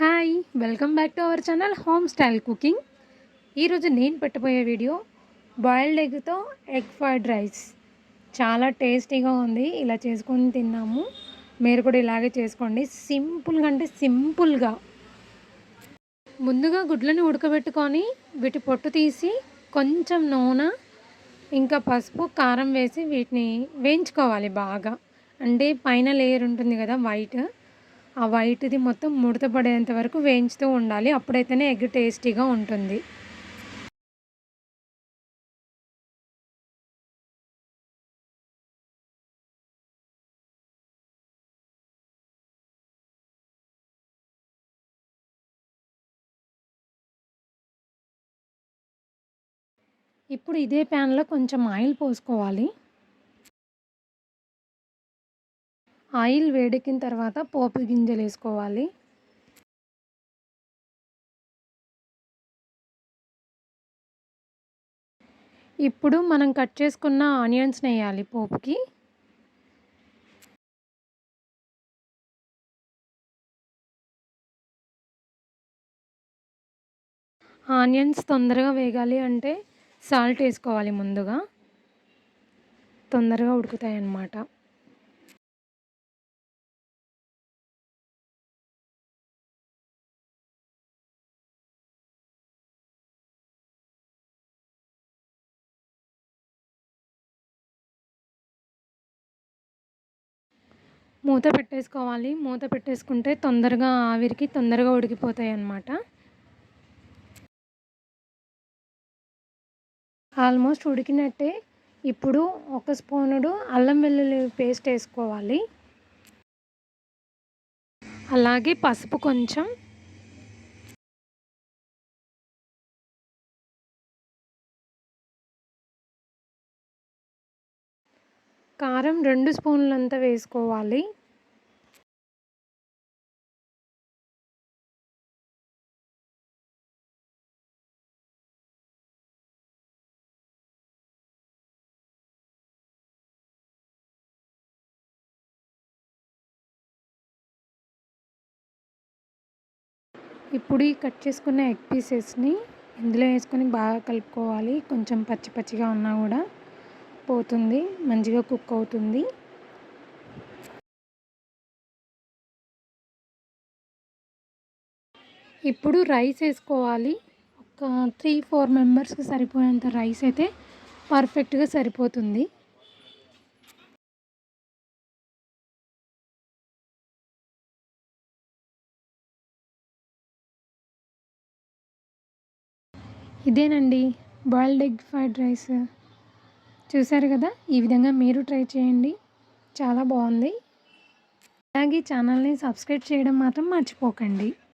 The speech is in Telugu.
Hi welcome back to our channel home style cooking. ఈరోజు నేను పెట్టబోయే వీడియో బాయిల్డ్ ఎగ్తో ఎగ్ ఫ్రైడ్ రైస్. చాలా టేస్టీగా ఉంది ఇలా చేసుకొని తిన్నాము. మీరు కూడా ఇలాగే చేసుకోండి. సింపుల్గా అంటే సింపుల్గా. ముందుగా గుడ్లను ఉడకబెట్టుకొని వీటి పొట్టు తీసి కొంచెం నూనె ఇంకా పసుపు కారం వేసి వీటిని వేయించుకోవాలి బాగా. అంటే పైన లేయర్ ఉంటుంది కదా వైట్. ఆ వైట్ది మొత్తం ముడత పడేంత వరకు వేయించుతూ ఉండాలి. అప్పుడైతేనే ఎగ్ టేస్టీగా ఉంటుంది. ఇప్పుడు ఇదే ప్యాన్లో కొంచెం ఆయిల్ పోసుకోవాలి. ఆయిల్ వేడెక్కిన తర్వాత పోపు గింజలు వేసుకోవాలి. ఇప్పుడు మనం కట్ చేసుకున్న ఆనియన్స్ వేయాలి పోపుకి. ఆనియన్స్ తొందరగా వేగాలి అంటే సాల్ట్ వేసుకోవాలి ముందుగా. తొందరగా ఉడుకుతాయి అన్నమాట మూత పెట్టేసుకోవాలి. మూత పెట్టేసుకుంటే తొందరగా ఆవిరికి తొందరగా ఉడికిపోతాయి అన్నమాట ఆల్మోస్ట్ ఉడికినట్టే ఇప్పుడు ఒక స్పూనుడు అల్లం వెల్లుల్లి పేస్ట్ వేసుకోవాలి. అలాగే పసుపు కొంచెం కారం రెండు స్పూన్లంతా వేసుకోవాలి. ఇప్పుడు ఈ కట్ చేసుకున్న ఎగ్ పీసెస్ని ఇందులో వేసుకొని బాగా కలుపుకోవాలి. కొంచెం పచ్చి పచ్చిగా ఉన్నా కూడా. పోతుంది మంచిగా కుక్ అవుతుంది. ఇప్పుడు రైస్ వేసుకోవాలి. ఒక త్రీ ఫోర్ మెంబర్స్కి సరిపోయేంత రైస్ అయితే పర్ఫెక్ట్గా సరిపోతుంది. ఇదేనండి బాయిల్డ్ ఎగ్ ఫ్రైడ్ రైస్. చూశారు కదా? ఈ విధంగా మీరు ట్రై చేయండి. చాలా బాగుంది. అలాగే ఛానల్ని సబ్స్క్రైబ్ చేయడం మాత్రం మర్చిపోకండి.